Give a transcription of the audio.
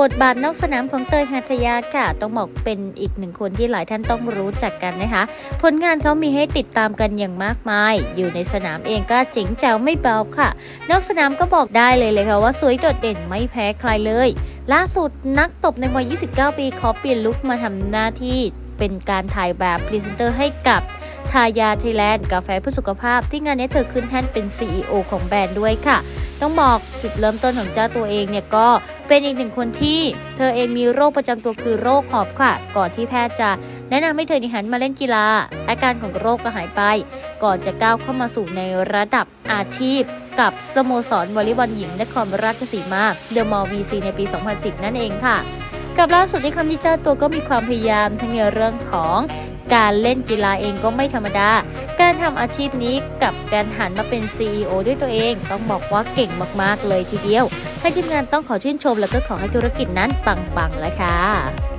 บทบาทนอกสนามของเตยหัตยาค่ะต้องบอกเป็นอีกหนึ่งคนที่หลายท่านต้องรู้จักกันนะคะ ผลงานเขามีให้ติดตามกันอย่างมากมาย อยู่ในสนามเองก็เจ๋งแจ๋วไม่เบาค่ะ นอกสนามก็บอกได้เลยเลยค่ะว่าสวยโดดเด่นไม่แพ้ใครเลย ล่าสุดนักตบในวัย 29 ปีขอเปลี่ยนลุคมาทำหน้าที่ เป็นการถ่ายแบบพรีเซนเตอร์ให้กับทายาไทยแลนด์กาแฟเพื่อสุขภาพ ที่งานนี้เธอขึ้นแท่นเป็น CEO ของแบรนด์ด้วยค่ะ ต้องบอกจุดเริ่มต้นของเจ้าตัวเองเนี่ยก็เป็นอีกหนึ่งคนที่เธอเองมีโรคประจำตัวคือโรคหอบค่ะ ก่อนที่แพทย์จะแนะนำให้เธอหันมาเล่นกีฬา อาการของโรคก็หายไป ก่อนจะก้าวเข้ามาสู่ในระดับอาชีพ กับสโมสรวอลเลย์บอลหญิงนครราชสีมาเดอะมอลวีซีในปี 2010 นั่นเองค่ะ กับล่าสุดที่คำที่เจ้าตัวก็มีความพยายามทั้งในเรื่องของการเล่นกีฬาเองก็ไม่ธรรมดา การทำอาชีพนี้กับการหันมาเป็น CEO ด้วยตัวเอง ต้องบอกว่าเก่งมากๆเลยทีเดียวให้ทีมงานต้องขอชื่นชม และก็ขอให้ธุรกิจนั้นปังๆเลยค่ะ